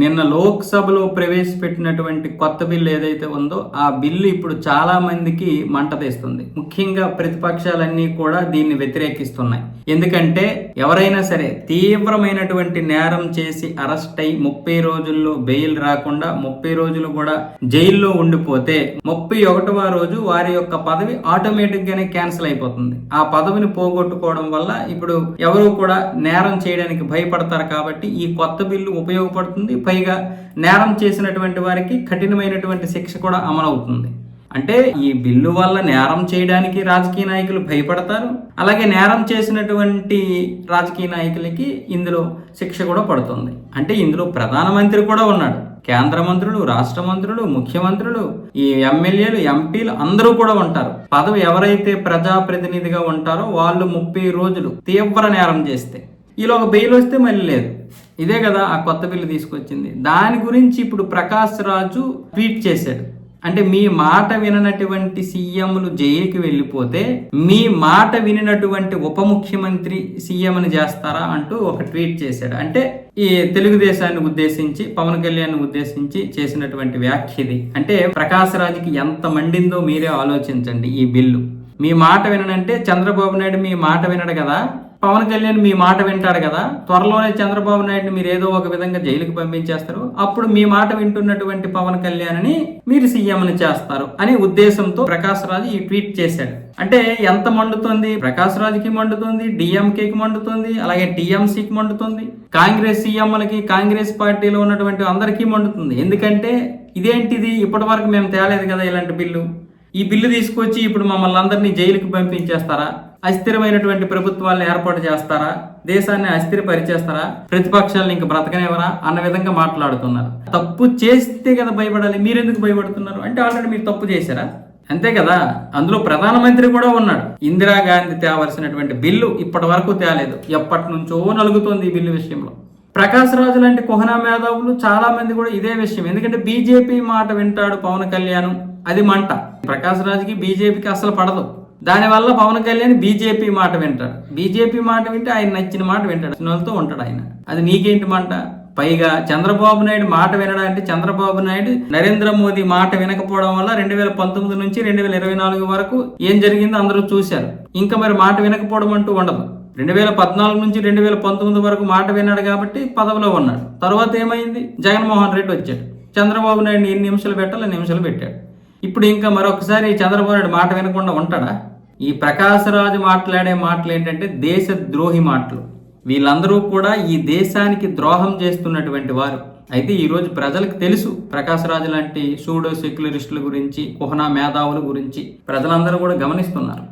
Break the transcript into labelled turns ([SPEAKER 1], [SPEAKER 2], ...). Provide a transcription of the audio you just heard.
[SPEAKER 1] నిన్న లోక్సభలో ప్రవేశపెట్టినటువంటి కొత్త బిల్లు ఏదైతే ఉందో ఆ బిల్లు ఇప్పుడు చాలా మందికి మంట తీస్తుంది. ముఖ్యంగా ప్రతిపక్షాలన్నీ కూడా దీన్ని వ్యతిరేకిస్తున్నాయి. ఎందుకంటే ఎవరైనా సరే తీవ్రమైనటువంటి నేరం చేసి అరెస్ట్ అయి ముప్పై రోజుల్లో బెయిల్ రాకుండా ముప్పై రోజులు కూడా జైల్లో ఉండిపోతే ముప్పై ఒకటవ రోజు వారి యొక్క పదవి ఆటోమేటిక్ గానే క్యాన్సిల్ అయిపోతుంది. ఆ పదవిని పోగొట్టుకోవడం వల్ల ఇప్పుడు ఎవరు కూడా నేరం చేయడానికి భయపడతారు కాబట్టి ఈ కొత్త బిల్లు ఉపయోగపడుతుంది. పైగా నేరం చేసినటువంటి వారికి కఠినమైనటువంటి శిక్ష కూడా అమలవుతుంది. అంటే ఈ బిల్లు వల్ల నేరం చేయడానికి రాజకీయ నాయకులు భయపడతారు. అలాగే నేరం చేసినటువంటి రాజకీయ నాయకులకి ఇందులో శిక్ష కూడా పడుతుంది. అంటే ఇందులో ప్రధానమంత్రి కూడా ఉన్నాడు. కేంద్ర మంత్రులు రాష్ట్ర మంత్రులు ముఖ్యమంత్రులు ఈ ఎమ్మెల్యేలు ఎంపీలు అందరూ కూడా ఉంటారు. పదవి ఎవరైతే ప్రజాప్రతినిధిగా ఉంటారో వాళ్ళు ముప్పై రోజులు తీవ్ర నేరం చేస్తే ఈలోగా ఒక బెయిల్ వస్తే మళ్ళీ లేదు. ఇదే కదా ఆ కొత్త బిల్లు తీసుకొచ్చింది. దాని గురించి ఇప్పుడు ప్రకాష్ రాజు ట్వీట్ చేశాడు. అంటే మీ మాట విననటువంటి సీఎంలు జైలుకి వెళ్ళిపోతే మీ మాట వినినటువంటి ఉప ముఖ్యమంత్రి సీఎంని చేస్తారా అంటూ ఒక ట్వీట్ చేశాడు. అంటే ఈ తెలుగుదేశాన్ని ఉద్దేశించి పవన్ కళ్యాణ్ ఉద్దేశించి చేసినటువంటి వ్యాఖ్య ఇది. అంటే ప్రకాశ్ రాజుకి ఎంత మండిందో మీరే ఆలోచించండి ఈ బిల్లు. మీ మాట విననంటే చంద్రబాబు నాయుడు మీ మాట వినడు కదా. పవన్ కళ్యాణ్ మీ మాట వింటాడు కదా. త్వరలోనే చంద్రబాబు నాయుడు మీరు ఏదో ఒక విధంగా జైలుకి పంపించేస్తారు. అప్పుడు మీ మాట వింటున్నటువంటి పవన్ కళ్యాణ్ని మీరు సీఎంని చేస్తారు అనే ఉద్దేశంతో ప్రకాష్ రాజు ఈ ట్వీట్ చేశాడు. అంటే ఎంత మండుతుంది? ప్రకాష్ రాజుకి మండుతుంది డిఎంకేకి మండుతుంది అలాగే టీఎంసీకి మండుతుంది. కాంగ్రెస్ సీఎంలకి కాంగ్రెస్ పార్టీలో ఉన్నటువంటి అందరికీ మండుతుంది. ఎందుకంటే ఇదేంటిది? ఇప్పటి వరకు మేము తేలేదు కదా ఇలాంటి బిల్లు. ఈ బిల్లు తీసుకొచ్చి ఇప్పుడు మమ్మల్ని అందరినీ జైలుకి పంపించేస్తారా? అస్థిరమైనటువంటి ప్రభుత్వాలను ఏర్పాటు చేస్తారా? దేశాన్ని అస్థిరపరిచేస్తారా? ప్రతిపక్షాలను ఇంక బ్రతకనేవరా అన్న విధంగా మాట్లాడుతున్నారు. తప్పు చేస్తే కదా భయపడాలి. మీరెందుకు భయపడుతున్నారు? అంటే ఆల్రెడీ మీరు తప్పు చేశారా? అంతే కదా? అందులో ప్రధానమంత్రి కూడా ఉన్నాడు. ఇందిరాగాంధీ తేవలసినటువంటి బిల్లు ఇప్పటి వరకు తేలేదు. ఎప్పటి నుంచో నలుగుతోంది ఈ బిల్లు విషయంలో. ప్రకాష్ రాజు లాంటి కుహనా మేధావులు చాలా మంది కూడా ఇదే విషయం. ఎందుకంటే బీజేపీ మాట వింటాడు పవన్ కళ్యాణ్. అది మంట. ప్రకాష్ రాజుకి బీజేపీకి అసలు పడదు. దానివల్ల పవన్ కళ్యాణ్ బీజేపీ మాట వింటాడు. బీజేపీ మాట వింటే ఆయన నచ్చిన మాట వింటాడు. వాళ్ళతో ఉంటాడు ఆయన. అది నీకేంటి మంట? పైగా చంద్రబాబు నాయుడు మాట వినడం అంటే చంద్రబాబు నాయుడు నరేంద్ర మోదీ మాట వినకపోవడం వల్ల రెండు వేల పంతొమ్మిది నుంచి రెండు వేల ఇరవై నాలుగు వరకు ఏం జరిగిందో అందరూ చూశారు. ఇంకా మరి మాట వినకపోవడం అంటూ ఉండదు. రెండు వేల పద్నాలుగు నుంచి రెండు వేల పంతొమ్మిది వరకు మాట విన్నాడు కాబట్టి పదవిలో ఉన్నాడు. తర్వాత ఏమైంది? జగన్మోహన్ రెడ్డి వచ్చాడు. చంద్రబాబు నాయుడు ఎన్ని నిమిషాలు పెట్టాలి నిమిషాలు పెట్టాడు. ఇప్పుడు ఇంకా మరొకసారి చంద్రబాబు నాయుడు మాట వినకుండా ఉంటాడా? ఈ ప్రకాశరాజు మాట్లాడే మాటలు ఏంటంటే దేశ ద్రోహి మాటలు. వీళ్ళందరూ కూడా ఈ దేశానికి ద్రోహం చేస్తున్నటువంటి వారు. అయితే ఈరోజు ప్రజలకు తెలుసు ప్రకాశరాజు లాంటి సూడో సెక్యులరిస్టుల గురించి కుహనా మేధావుల గురించి ప్రజలందరూ కూడా గమనిస్తున్నారు.